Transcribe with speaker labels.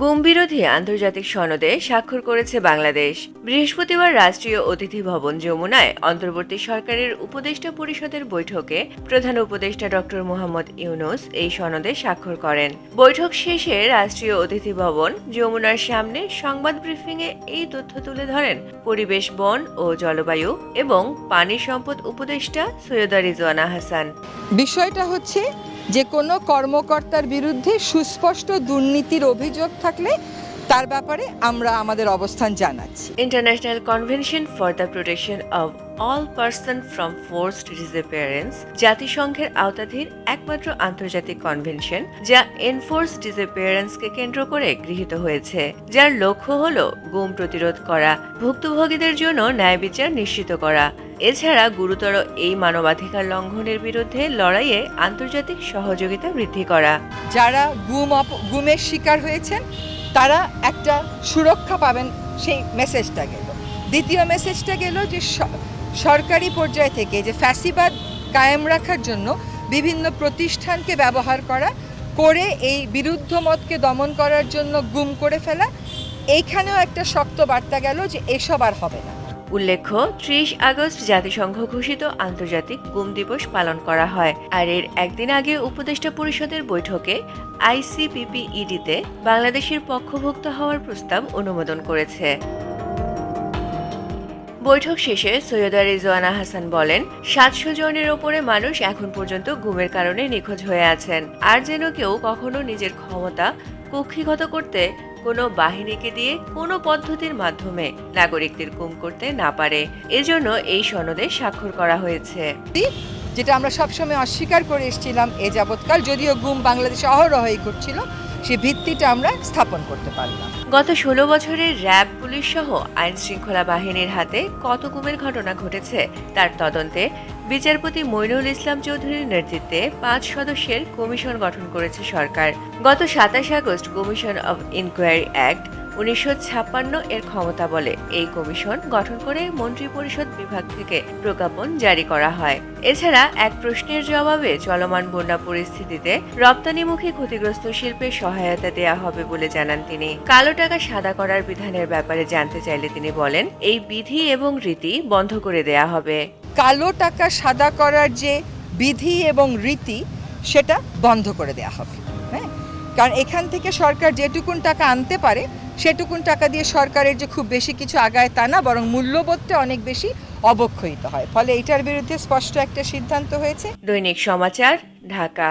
Speaker 1: গুম বিরোধী আন্তর্জাতিক সনদে স্বাক্ষর করেছে বাংলাদেশ। বৃহস্পতিবার রাষ্ট্রীয় অতিথি ভবন যমুনায় অন্তর্বর্তী সরকারের উপদেষ্টা পরিষদের বৈঠকে প্রধান উপদেষ্টা ডক্টর মোহাম্মদ ইউনুস এই সনদে স্বাক্ষর করেন। বৈঠক শেষে রাষ্ট্রীয় অতিথি ভবন যমুনার সামনে সংবাদ ব্রিফিংয়ে এই তথ্য তুলে ধরেন পরিবেশ বন ও জলবায়ু এবং পানি সম্পদ উপদেষ্টা সৈয়দা রিজওয়ানা হাসান।
Speaker 2: বিষয়টা হচ্ছে যে কোনো কর্মকর্তার বিরুদ্ধে সুস্পষ্ট দুর্নীতির অভিযোগ থাকলে তার ব্যাপারে আমরা আমাদের অবস্থান জানাচ্ছি।
Speaker 1: International convention for the protection of all person from forced disappearance জাতিসংঘের আওতাধীন একমাত্র আন্তর্জাতিক কনভেনশন যা এনফোর্স ডিসঅ্যাপিয়ারেন্সকে কেন্দ্র করে গৃহীত হয়েছে, যার লক্ষ্য হল গুম প্রতিরোধ করা, ভুক্তভোগীদের জন্য ন্যায় বিচার নিশ্চিত করা এছাড়া গুরুতর এই মানবাধিকার লঙ্ঘনের বিরুদ্ধে লড়াইয়ে আন্তর্জাতিক সহযোগিতা বৃদ্ধি করা।
Speaker 2: যারা গুম গুমের শিকার হয়েছেন, তারা একটা সুরক্ষা পাবেন সেই মেসেজটা গেল। দ্বিতীয় মেসেজটা গেল যে সরকারি পর্যায় থেকে যে ফ্যাসিবাদ কায়েম রাখার জন্য বিভিন্ন প্রতিষ্ঠানকে ব্যবহার করা, করে এই বিরুদ্ধ মতকে দমন করার জন্য গুম করে ফেলা, এইখানেও একটা শক্ত বার্তা গেল যে এসব আর হবে না।
Speaker 1: উল্লেখ্য, ত্রিশ আগস্ট জাতিসংঘ ঘোষিত আন্তর্জাতিক গুম দিবস পালন করা হয় আর এর একদিন আগে উপদেষ্টা পরিষদের বৈঠকে আইসিপিপিইডিতে বাংলাদেশের পক্ষভুক্ত হওয়ার প্রস্তাব অনুমোদন করেছে। বৈঠক শেষে সৈয়দা রিজওয়ানা হাসান বলেন, সাতশো জনের ওপরে মানুষ এখন পর্যন্ত গুমের কারণে নিখোঁজ হয়ে আছেন। আর যেন কেউ কখনো নিজের ক্ষমতা কক্ষিগত করতে কোনো বাহিনীকে দিয়ে কোনো পদ্ধতির মাধ্যমে নাগরিকদের গুম করতে না পারে। এজন্য এই সনদে স্বাক্ষর করা হয়েছে।
Speaker 2: যেটা আমরা সবসময় অস্বীকার করে এসেছিলাম এ যাবৎকাল, যদিও গুম বাংলাদেশে অহরহই করছিল সে ভিত্তিটা আমরা স্থাপন করতে পারলাম।
Speaker 1: গত ষোলো বছরের র্যাব, পুলিশ সহ আইন শৃঙ্খলা বাহিনীর হাতে কত গুমের ঘটনা ঘটেছে তার তদন্তে বিচারপতি মইনুল ইসলাম চৌধুরীর নেতৃত্বে পাঁচ সদস্যের কমিশন গঠন করেছে সরকার। গত সাতাশ August commission of inquiry act উনিশশো ছাপ্পান্ন এর ক্ষমতা বলে এই কমিশন গঠন করে মন্ত্রিপরিষদ বিভাগ থেকে প্রজ্ঞাপন জারি করা হয়। এছাড়া এক প্রশ্নের জবাবে চলমান বন্যা পরিস্থিতিতে রপ্তানিমুখী ক্ষতিগ্রস্ত শিল্পের সহায়তা দেয়া হবে বলে জানান তিনি। কালো টাকা সাদা করার বিধানের ব্যাপারে জানতে চাইলে তিনি বলেন, এই বিধি এবং রীতি বন্ধ করে দেয়া হবে।
Speaker 2: কালো টাকা সাদা করার যে বিধি এবং রীতি, সেটা বন্ধ করে দেওয়া হবে। হ্যাঁ? কারণ এখান থেকে সরকার যেটুকুন টাকা আনতে পারে সেটুকুন টাকা দিয়ে সরকারের যে খুব বেশি কিছু আগায় তা না, বরং মূল্যবোধটা অনেক বেশি অবক্ষয়িত হয়। ফলে এটার বিরুদ্ধে স্পষ্ট একটা সিদ্ধান্ত হয়েছে।
Speaker 1: দৈনিক সমাচার, ঢাকা।